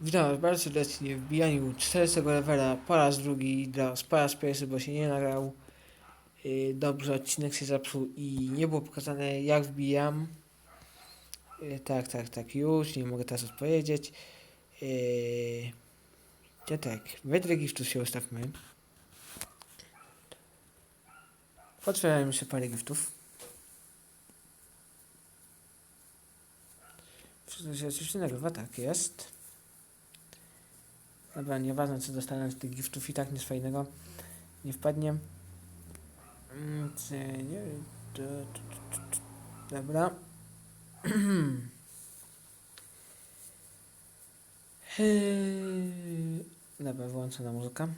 Witam Was bardzo serdecznie w bijaniu 40 levela po raz drugi, po raz pierwszy, bo się nie nagrał. Yy, dobrze, odcinek się zepsuł i nie było pokazane jak wbijam. Yy, tak, tak, tak, już, nie mogę teraz odpowiedzieć. Yy, ja tak, wedle giftów się ustawmy. Otwieramy się parę giftów. Wszystko się oczywiście nagrywa, tak jest. Dobra, nieważne co dostanę z tych giftów i tak nic fajnego nie wpadnie. Dobra. Dobra, wyłączona muzyka.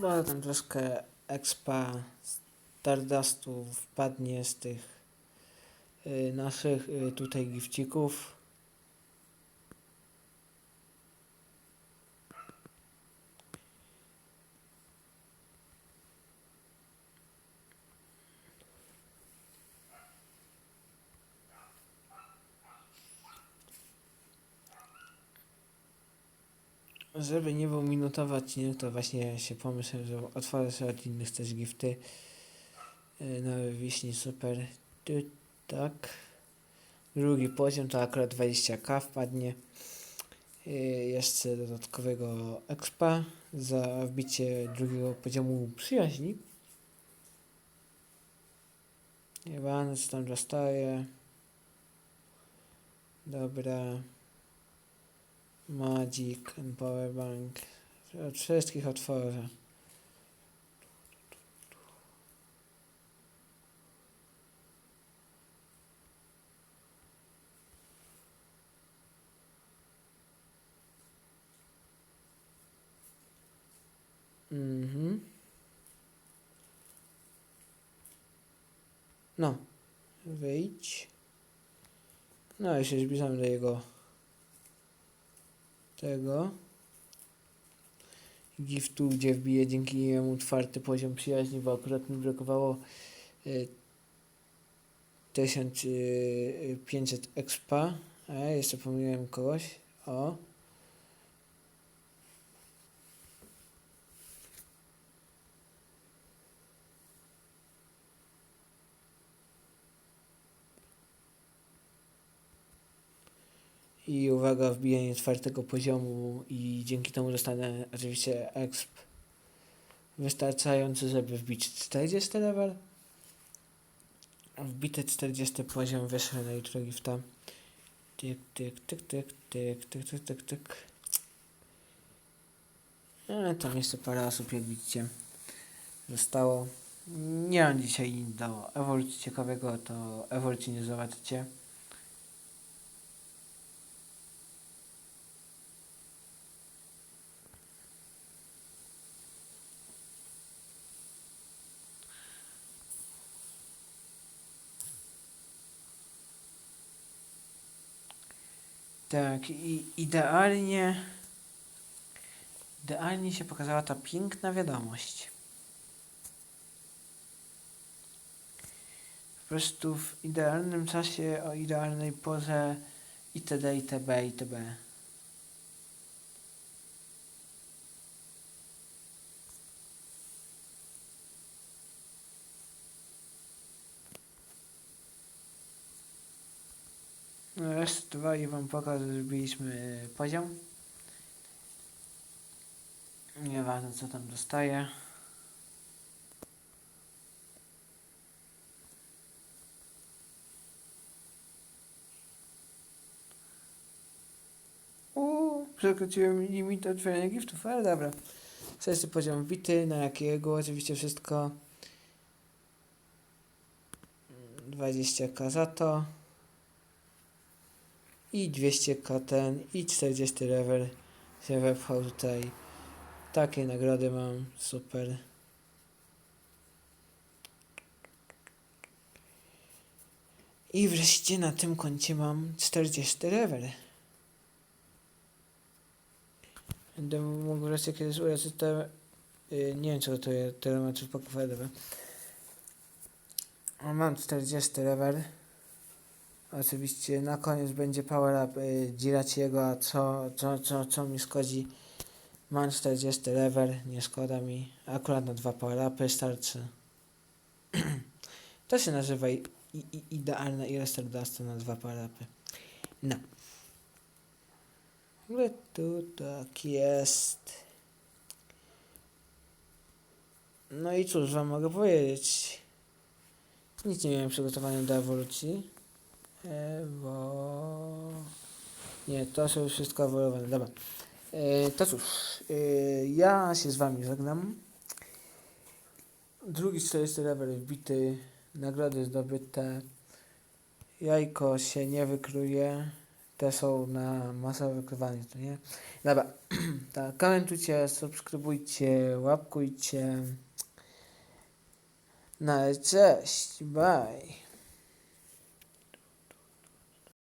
Bo tam troszkę expa Stardustu wpadnie z tych y, naszych y, tutaj gifcików. Żeby nie był minutowy odcinek, to właśnie się pomyślałem, że otworzę sobie od innych też gifty. Nowy wiśni super. Tu, tak. Drugi poziom to akurat 20k wpadnie. Yy, Jeszcze dodatkowego expa za wbicie drugiego poziomu przyjaźni. Nieważne co tam dostaje. Dobra. Magic Powerbank. Od wszystkich otworzę. Mhm. No. Wyjdź. No i się zbliżamy do jego tego giftu, gdzie wbije dzięki niemu czwarty poziom przyjaźni, bo akurat mi brakowało y, 1500 expa, a jeszcze pomyliłem kogoś, o. I uwaga, wbijanie czwartego poziomu i dzięki temu dostanę oczywiście exp wystarczający, żeby wbić 40 level. Wbity 40 poziom wyszły na jutro gifta. Tyk, tyk, tyk, tyk, tyk, tyk, tyk, tyk, tyk. E, tam jeszcze parę osób, jak widzicie, zostało. Nie mam dzisiaj nic do ewolucji ciekawego, to ewolucji nie zobaczycie. Tak, i idealnie. Idealnie się pokazała ta piękna wiadomość. Po prostu w idealnym czasie, o idealnej porze itd. itb. itb. Raz, dwa i wam pokażę, zrobiliśmy poziom. Nieważne co tam dostaję. Uuu, przekroczyłem limit otwierania giftów, ale dobra. Sesy poziom wbity, na jakiego oczywiście wszystko. 20k za to. I 200k ten, i 40 level się wepchał tutaj. Takie nagrody mam, super. I wreszcie na tym koncie mam 40 level. Będę mógł wreszcie kiedyś uleczyć te... Yy, nie wiem, co to jest, dobra. O, Mam 40 level. Oczywiście na koniec będzie power up y, Giraciego, a co, co, co, co mi szkodzi? Mam 40 level, nie szkoda mi. Akurat na dwa power upy starczy. to się nazywa i, i, idealna i Dusta na dwa power upy. No. Ogóle tu tak jest. No i cóż wam mogę powiedzieć? Nic nie miałem przygotowania do ewolucji. E, bo... Nie, to są wszystko ewoluowane. Dobra. E, to cóż, e, ja się z wami żegnam. Drugi 40 level wbity, nagrody zdobyte. Jajko się nie wykruje. Te są na masowe wykrywanie, to nie? Dobra. tak, komentujcie, subskrybujcie, łapkujcie. No, cześć, bye.